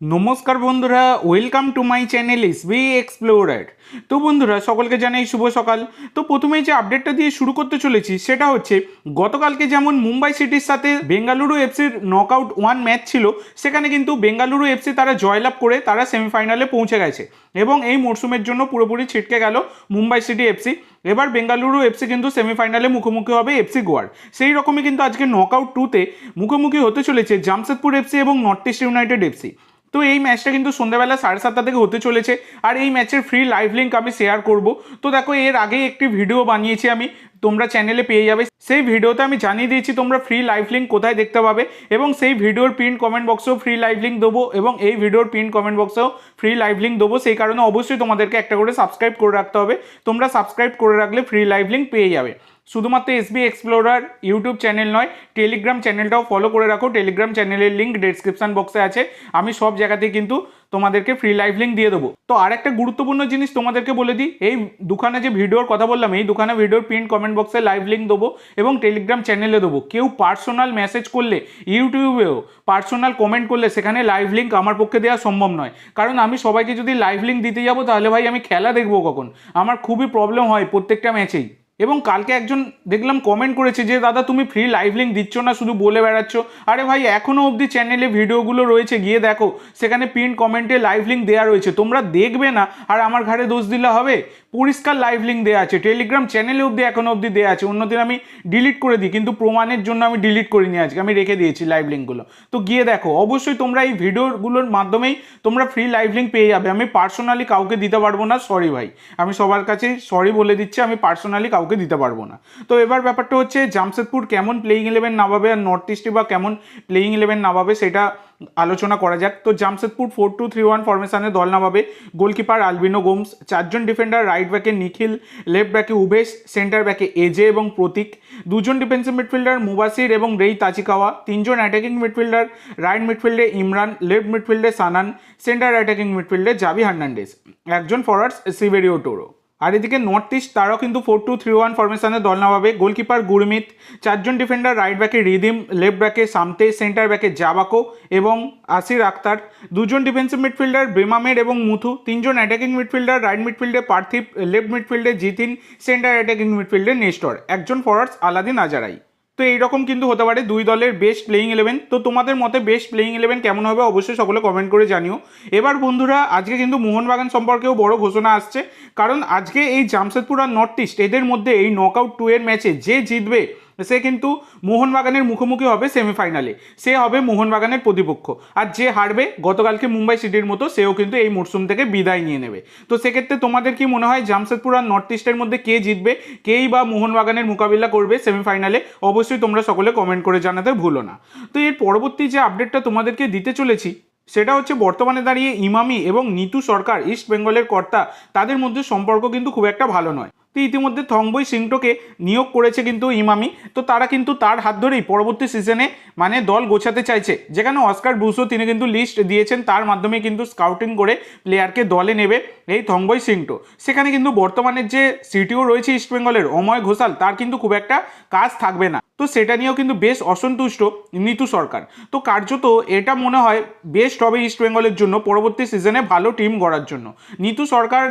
নমস্কার বন্ধুরা welcome to my channel S B explorer তো বন্ধুরা, সকলকে জানাই শুভ সকাল। তো প্রথমেই যে আপডেটটা দিয়ে শুরু করতে চলেছি, সেটা হচ্ছে গতকালকে যেমন মুম্বাই সিটির সাথে বেঙ্গালুরু এফসির নক আউট ওয়ান ম্যাচ ছিল, সেখানে কিন্তু বেঙ্গালুরু এফসি তারা জয়লাভ করে তারা সেমিফাইনালে পৌঁছে গেছে। এবং এই মরশুমের জন্য পুরোপুরি ছিটকে গেল মুম্বাই সিটি এফসি। এবার বেঙ্গালুরু এফসি কিন্তু সেমিফাইনালে মুখোমুখি হবে এফসি গোয়ার। সেই রকমই কিন্তু আজকে নকআউট টুতে মুখোমুখি হতে চলেছে জামশেদপুর এফসি এবং নর্থ ইস্ট ইউনাইটেড এফসি। তো এই ম্যাচটা কিন্তু সন্ধ্যাবেলা সাড়ে সাতটা থেকে হতে চলেছে। আর এই ম্যাচের ফ্রি লাইভ লিঙ্ক আমি শেয়ার করব। তো দেখো, এর আগেই একটি ভিডিও বানিয়েছি আমি। তোমরা চ্যানেলে পেয়ে যাবে। সেই ভিডিওতে আমি জানিয়ে দিয়েছি তোমরা ফ্রি লাইভ লিঙ্ক কোথায় দেখতে পাবে এবং সেই ভিডিওর প্রিন্ট কমেন্ট বক্সেও ফ্রি লাইভ লিঙ্ক দেবো এবং এই ভিডিওর প্রিন্ট কমেন্ট বক্সেও ফ্রি লাইভ লিঙ্ক দেবো। সেই কারণে অবশ্যই তোমাদেরকে একটা করে সাবস্ক্রাইব করে রাখতে হবে। তোমরা সাবস্ক্রাইব করে রাখলে ফ্রি লাইভ লিঙ্ক পেয়ে যাবে। শুধুমাত্র এসবি এক্সপ্লোরার ইউটিউব চ্যানেল নয় টেলিগ্রাম চ্যানেলটাও ফলো করে রাখো। টেলিগ্রাম চ্যানেলের লিঙ্ক ডেসক্রিপশন বক্সে আছে। আমি সব জায়গাতেই কিন্তু তোমাদেরকে ফ্রি লাইভ লিঙ্ক দিয়ে দেবো। তো আর একটা গুরুত্বপূর্ণ জিনিস তোমাদেরকে বলে দিই, এই দুখানে যে ভিডিওর কথা বললাম, এই দুখানে ভিডিওর প্রিন্ট কমেন্ট বক্সে লাইভ লিঙ্ক দেবো এবং টেলিগ্রাম চ্যানেলে দেবো। কেউ পার্সোনাল মেসেজ করলে ইউটিউবেও পার্সোনাল কমেন্ট করলে, সেখানে লাইভ লিঙ্ক আমার পক্ষে দেওয়া সম্ভব নয়। কারণ আমি সবাইকে যদি লাইভ লিঙ্ক দিতে যাব, তাহলে ভাই আমি খেলা দেখব কখন? আমার খুবই প্রবলেম হয় প্রত্যেকটা ম্যাচেই এবং কালকে একজন দেখলাম কমেন্ট করেছে যে, দাদা, তুমি ফ্রি লাইভ লিঙ্ক দিচ্ছ না, শুধু বলে বেড়াচ্ছ? আরে ভাই এখনও অবধি চ্যানেলে ভিডিওগুলো রয়েছে, গিয়ে দেখো। সেখানে প্রিন্ট কমেন্টে লাইভ লিঙ্ক দেওয়া রয়েছে। তোমরা দেখবে না, আর আমার ঘাড়ে দোষ দিলে হবে? পরিষ্কার লাইভ লিঙ্ক দেওয়া আছে টেলিগ্রাম চ্যানেলে অবধি এখনও অবধি দেওয়া আছে অন্যদিন আমি ডিলিট করে দিই, কিন্তু প্রমাণের জন্য আমি ডিলিট করিনি আজকে আমি রেখে দিয়েছি লাইভ লিঙ্কগুলো তো গিয়ে দেখো, অবশ্যই তোমরা এই ভিডিওগুলোর মাধ্যমেই তোমরা ফ্রি লাইভ লিঙ্ক পেয়ে যাবে। আমি পার্সোনালি কাউকে দিতে পারব না সরি ভাই। আমি সবার কাছে সরি বলে দিচ্ছি, আমি পার্সোনালি কাউকে দিতে পারব না। তো এবার ব্যাপারটা হচ্ছে, জামশেদপুর কেমন প্লেইং ইলেভেন নামাবে আর নর্থ ইস্টে বা কেমন প্লেইং ইলেভেন নামাবে সেটা আলোচনা করা যাক। তো Jamshedpur four two three one ফরমেশনে দল নামাবে গোলকিপার আলবিনো গোমস। চারজন ডিফেন্ডার রাইট ব্যাকে নিখিল লেফট ব্যাকে উবেশ সেন্টার ব্যাকে এজে এবং প্রতীক। দুজন ডিফেন্সিভ মিডফিল্ডার মুবাসির এবং রেই তাচিকাওয়া তিনজন অ্যাটাকিং মিডফিল্ডার রাইট মিডফিল্ডে ইমরান লেফট মিডফিল্ডে সানান সেন্টার অ্যাটাকিং মিডফিল্ডে জাভি হার্নান্ডেস একজন ফরওয়ার্ডস সিভেরিও টোরো আর এদিকে নর্থ ইস্ট তারাও কিন্তু ফোর টু থ্রি ওয়ান ফরমেশনে দল নামাবে। গোলকিপার গুরমিত, চারজন ডিফেন্ডার রাইট ব্যাকে রিদিম লেফট ব্যাকে সামতে সেন্টার ব্যাকে জাবাকো এবং আসির আক্তার। দুজন ডিফেন্সিভ মিডফিল্ডার বেমামের এবং মুথু। তিনজন অ্যাটাকিং মিডফিল্ডার রাইট মিডফিল্ডে পার্থিব লেফট মিডফিল্ডে জিতিন সেন্টার অ্যাটাকিং মিডফিল্ডে নেস্টর। একজন ফরওয়ার্ডস আলাদিন আজারাই। তো এইরকম কিন্তু হতে পারে। দুই দলের বেস্ট প্লেয়িং ইলেভেন তো তোমাদের মতে বেস্ট প্লেয়িং ইলেভেন কেমন হবে? অবশ্যই সকলে কমেন্ট করে জানিও। এবার বন্ধুরা, আজকে কিন্তু মোহনবাগান সম্পর্কেও বড় ঘোষণা আসছে। কারণ আজকে এই জামশেদপুর আর নর্থ ইস্ট এদের মধ্যে এই নক আউট টু এর ম্যাচে যে জিতবে সে কিন্তু মোহনবাগানের মুখোমুখি হবে সেমিফাইনালে সে হবে মোহনবাগানের প্রতিপক্ষ। আর যে হারবে, গতকালকে মুম্বাই সিটির মতো সেও কিন্তু এই মরশুম থেকে বিদায় নিয়ে নেবে। তো সেক্ষেত্রে তোমাদের কি মনে হয়, জামশেদপুর আর নর্থ ইস্টের মধ্যে কে জিতবে? কেই বা মোহনবাগানের মোকাবিলা করবে সেমিফাইনালে অবশ্যই তোমরা সকলে কমেন্ট করে জানাতে ভুলো না। তো এর পরবর্তী যে আপডেটটা তোমাদেরকে দিতে চলেছি, সেটা হচ্ছে বর্তমানে দাঁড়িয়ে ইমামি এবং নিতু সরকার ইস্ট বেঙ্গলের কর্তা, তাদের মধ্যে সম্পর্ক কিন্তু খুব একটা ভালো নয়। তো ইতিমধ্যে থংবই সিংটোকে নিয়োগ করেছে কিন্তু ইমামি। তো তারা কিন্তু তার হাত ধরেই পরবর্তী সিজনে মানে দল গোছাতে চাইছে। যেখানে অস্কার ব্রুসো তিনি কিন্তু লিস্ট দিয়েছেন, তার মাধ্যমে কিন্তু স্কাউটিং করে প্লেয়ারকে দলে নেবে এই থংবই সিংটো। সেখানে কিন্তু বর্তমানে যে সিটিও রয়েছে ইস্টবেঙ্গলের অময় ঘোষাল, তার কিন্তু খুব একটা কাজ থাকবে না। তো সেটা নিয়েও কিন্তু বেশ অসন্তুষ্ট নিতু সরকার। তো কার্যত এটা মনে হয় বেস্ট হবে ইস্টবেঙ্গলের জন্য পরবর্তী সিজনে ভালো টিম গড়ার জন্য। নিতু সরকার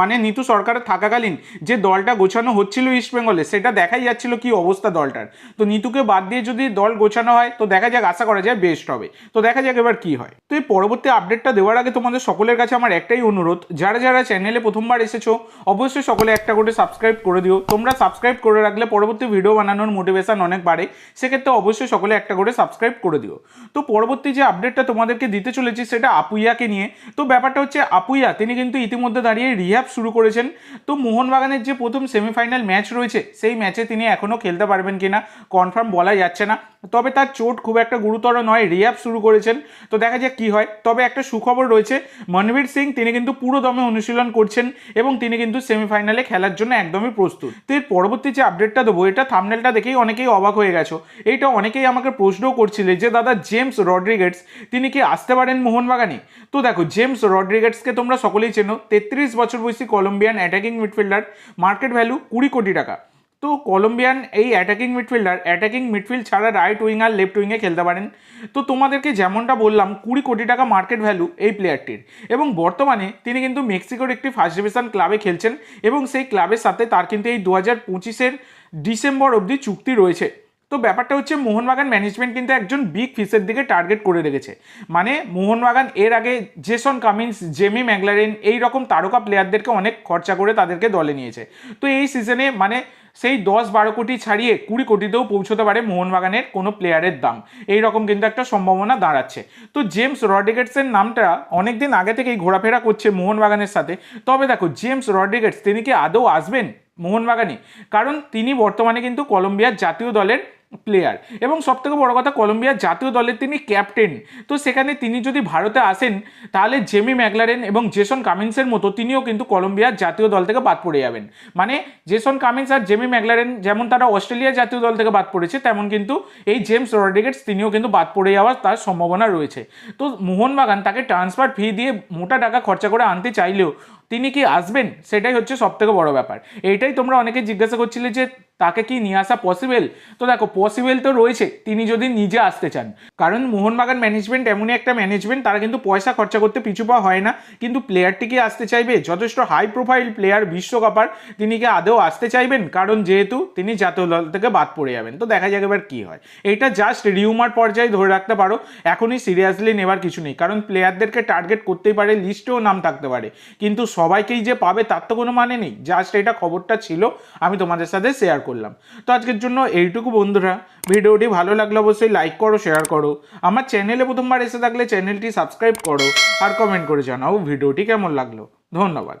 মানে নিতু সরকারের থাকাকালীন যে দলটা গোছানো হচ্ছিল ইস্টবেঙ্গলে সেটা দেখাই যাচ্ছিল কি অবস্থা দলটার। তো নিতুকে বাদ দিয়ে যদি দল গোছানো হয়, তো দেখা যাক, আশা করা যায় বেস্ট হবে। তো দেখা যাক এবার কি হয়। তো এই পরবর্তী আপডেটটা দেওয়ার আগে তোমাদের সকলের কাছে আমার একটাই অনুরোধ, যারা যারা চ্যানেলে প্রথমবার এসেছ, অবশ্যই সকলে একটা করে সাবস্ক্রাইব করে দিও। তোমরা সাবস্ক্রাইব করে রাখলে পরবর্তী ভিডিও বানানোর মোটিভেশন অনেক বাড়ে, সেক্ষেত্রে অবশ্যই সকলে একটা করে সাবস্ক্রাইব করে দিও। তো পরবর্তী যে আপডেটটা তোমাদেরকে দিতে চলেছি, সেটা আপুইয়াকে নিয়ে। তো ব্যাপারটা হচ্ছে, আপুইয়া, তিনি কিন্তু ইতিমধ্যে দাঁড়িয়ে রিহ্যাব শুরু করেছেন। তো মোহনবাগানের যে প্রথম সেমিফাইনাল ম্যাচ রয়েছে, সেই ম্যাচে তিনি এখনও খেলতে পারবেন কিনা কনফার্ম বলা যাচ্ছে না। তবে তার চোট খুব একটা গুরুতর নয়, রিহ্যাব শুরু করেছেন। তো দেখা যাক কী হয়। তবে একটা সুখবর রয়েছে, মনবীর সিং তিনি কিন্তু পুরো দমে অনুশীলন করছেন এবং তিনি কিন্তু সেমিফাইনালে খেলার জন্য একদমই প্রস্তুত। তো এর পরবর্তী যে আপডেটটা দেবো, এটা থামনেলটা দেখেই অনেকেই অবাক হয়ে গেছো। এইটা অনেকেই আমাকে প্রশ্নও করছিলে যে, দাদা, জেমস রড্রিগেটস তিনি কি আসতে পারেন মোহনবাগানে? তো দেখো, জেমস রড্রিগেটসকে তোমরা সকলেই চেনো, তেত্রিশ বছর বয়সী Colombian attacking midfielder market value কুড়ি কোটি টাকা। তো কলম্বিয়ান এই অ্যাটাকিং মিডফিল্ডার অ্যাটাকিং মিডফিল্ড ছাড়া রাইট উইং আর লেফট উইংয়ে খেলতে পারেন। তো তোমাদেরকে যেমনটা বললাম, কুড়ি কোটি টাকা মার্কেট ভ্যালু এই প্লেয়ারটির এবং বর্তমানে তিনি কিন্তু মেক্সিকোর একটি ফার্স্ট ডিভিশন ক্লাবে খেলছেন এবং সেই ক্লাবের সাথে তার কিন্তু এই দু হাজার পঁচিশের ডিসেম্বর অবধি চুক্তি রয়েছে। তো ব্যাপারটা হচ্ছে মোহনবাগান ম্যানেজমেন্ট কিন্তু একজন বিগ ফিসের দিকে টার্গেট করে রেখেছে। মানে মোহনবাগান এর আগে জেসন কামিন্স জেমি ম্যাগলারেন এই রকম তারকা প্লেয়ারদেরকে অনেক খরচা করে তাদেরকে দলে নিয়েছে। তো এই সিজনে মানে সেই দশ বারো কোটি ছাড়িয়ে কুড়ি কোটিতেও পৌঁছতে পারে মোহনবাগানের কোনো প্লেয়ারের দাম। এই রকম কিন্তু একটা সম্ভাবনা দাঁড়াচ্ছে। তো জেমস রড্রিগেটসের নামটা অনেকদিন আগে থেকেই ঘোরাফেরা করছে মোহনবাগানের সাথে। তবে দেখো জেমস রড্রিগেটস তিনি কি আদৌ আসবেন মোহনবাগানে? কারণ তিনি বর্তমানে কিন্তু কলম্বিয়ার জাতীয় দলের প্লেয়ার এবং সবথেকে বড় কথা, কলম্বিয়ার জাতীয় দলের তিনি ক্যাপ্টেন তো সেখানে তিনি যদি ভারতে আসেন, তাহলে জেমি ম্যাগলারেন এবং জেসন কামিন্সের মতো তিনিও কিন্তু কলম্বিয়ার জাতীয় দল থেকে বাদ পড়ে যাবেন। মানে জেসন কামিন্স আর জেমি ম্যাগলারেন যেমন তারা অস্ট্রেলিয়া জাতীয় দল থেকে বাদ পড়েছে, তেমন কিন্তু এই জেমস রড্রিগেটস তিনিও কিন্তু বাদ পড়ে যাওয়ার তার সম্ভাবনা রয়েছে। তো মোহনবাগান তাকে ট্রান্সফার ফি দিয়ে মোটা টাকা খরচা করে আনতে চাইলেও তিনি কি আসবেন? সেটাই হচ্ছে সব থেকে বড় ব্যাপার। এইটাই তোমরা অনেকে জিজ্ঞাসা করছিলে যে তাকে কি নিয়ে আসা পসিবেল তো দেখো পসিবেল তো রয়েছে, তিনি যদি নিজে আসতে চান। কারণ মোহনবাগান ম্যানেজমেন্ট এমনই একটা ম্যানেজমেন্ট তারা কিন্তু পয়সা খরচা করতে পিছু পা হয় না। কিন্তু প্লেয়ারটি কি আসতে চাইবে? যথেষ্ট হাই প্রোফাইল প্লেয়ার বিশ্বকাপার তিনি কি আদৌ আসতে চাইবেন? কারণ যেহেতু তিনি জাতীয় দল থেকে বাদ পড়ে যাবেন। তো দেখা যাক এবার কী হয়। এটা জাস্ট রিউমার পর্যায়ে ধরে রাখতে পারো, এখনই সিরিয়াসলি নেবার কিছু নেই। কারণ প্লেয়ারদেরকে টার্গেট করতেই পারে লিস্টেও নাম থাকতে পারে। কিন্তু সবাইকেই যে পাবে তার তো কোনো মানে নেই। জাস্ট এটা খবরটা ছিল, আমি তোমাদের সাথে শেয়ার করলাম। তো আজকের জন্য এইটুকু বন্ধুরা। ভিডিওটি ভালো লাগলে অবশ্যই লাইক করো শেয়ার করো। আমার চ্যানেলে প্রথমবার এসে থাকলে চ্যানেলটি সাবস্ক্রাইব করো আর কমেন্ট করে জানাও ভিডিওটি কেমন লাগল। ধন্যবাদ।